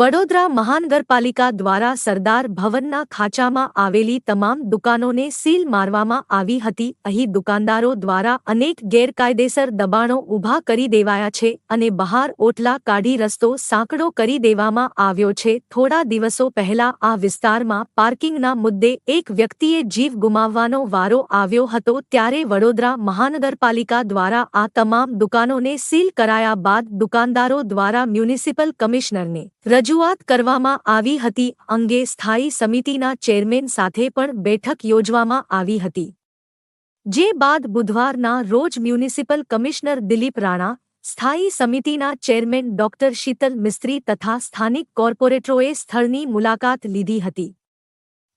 વડોદરા મહાનગરપાલિકા દ્વારા સરદાર ભવનના ખાંચામાં આવેલી તમામ દુકાનોને સીલ મારવામાં આવી હતી. અહીં દુકાનદારો દ્વારા અનેક ગેરકાયદેસર દબાણો ઊભા કરી દેવાયા છે અને બહાર ઓટલા કાઢી રસ્તો સાંકડો કરી દેવામાં આવ્યો છે. થોડા દિવસો પહેલા આ વિસ્તારમાં પાર્કિંગના મુદ્દે એક વ્યક્તિએ જીવ ગુમાવવાનો વારો આવ્યો હતો. ત્યારે વડોદરા મહાનગરપાલિકા દ્વારા આ તમામ દુકાનોને સીલ કરાયા બાદ દુકાનદારો દ્વારા મ્યુનિસિપલ કમિશનરને રજૂઆત કરવામાં આવી હતી અંગે સ્થાયી સમિતિના ચેરમેન સાથે પણ બેઠક યોજવામાં આવી હતી. જે બાદ બુધવારના રોજ મ્યુનિસિપલ કમિશનર દિલીપ રાણા, સ્થાયી સમિતિના ચેરમેન ડોક્ટર શીતલ મિસ્ત્રી તથા સ્થાનિક કોર્પોરેટરોએ સ્થળની મુલાકાત લીધી હતી.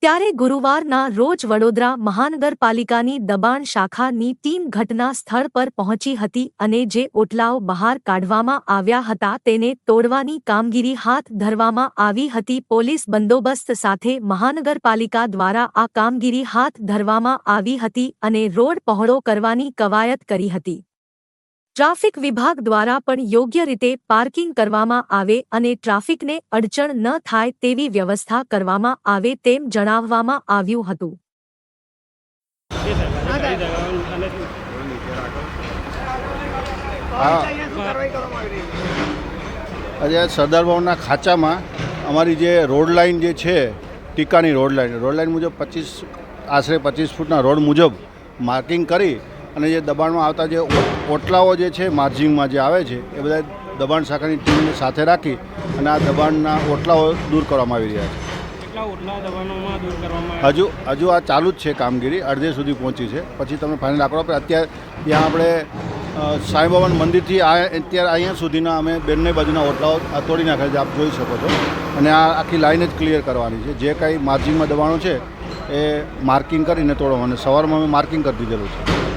ત્યારે ગુરુવારના રોજ વડોદરા મહાનગરપાલિકાની દબાણ શાખાની ટીમ ઘટના સ્થળ પર પહોંચી હતી અને જે ઓટલાઓ બહાર કાઢવામાં આવ્યા હતા તેને તોડવાની કામગીરી હાથ ધરવામાં આવી હતી. પોલીસ બંદોબસ્ત સાથે મહાનગરપાલિકા દ્વારા આ કામગીરી હાથ ધરવામાં આવી હતી અને રોડ પહોળો કરવાની કવાયત કરી હતી. ટ્રાફિક વિભાગ દ્વારા પણ યોગ્ય રીતે પાર્કિંગ કરવામાં આવે અને ટ્રાફિકને અડચણ ન થાય તેવી વ્યવસ્થા કરવામાં આવે તેમ જણાવવામાં આવ્યું હતું. આજે સરદાર ભવનના ખાચામાં અમારી જે રોડ લાઇન જે છે, ટીકાની રોડ લાઇન રોડ લાઇન મુજબ પચીસ, આશરે પચીસ ફૂટના રોડ મુજબ માર્કિંગ કરી અને જે દબાણમાં આવતા જે ઓટલાઓ જે છે માર્જિંગમાં જે આવે છે એ બધા દબાણ શાખાની ટીમને સાથે રાખી અને આ દબાણના ઓટલાઓ દૂર કરવામાં આવી રહ્યા છે. હજુ હજુ આ ચાલુ જ છે કામગીરી અડધે સુધી પહોંચી છે. પછી તમે ફાઇનલ આંકડો આપે અત્યારે ત્યાં આપણે અ, સાંઈ બાબાના મંદિરથી આ અત્યારે અહીંયા સુધીના અમે બંને બાજુના ઓટલાઓ તોડી નાખ્યા છે આપ જોઈ શકો છો. અને આ આખી લાઈન જ ક્લિયર કરવાની છે. જે કાંઈ માર્જિંગમાં દબાણો છે એ માર્કિંગ કરીને તોડવાનું સવારમાં અમે માર્કિંગ કરી દીધેલું છે.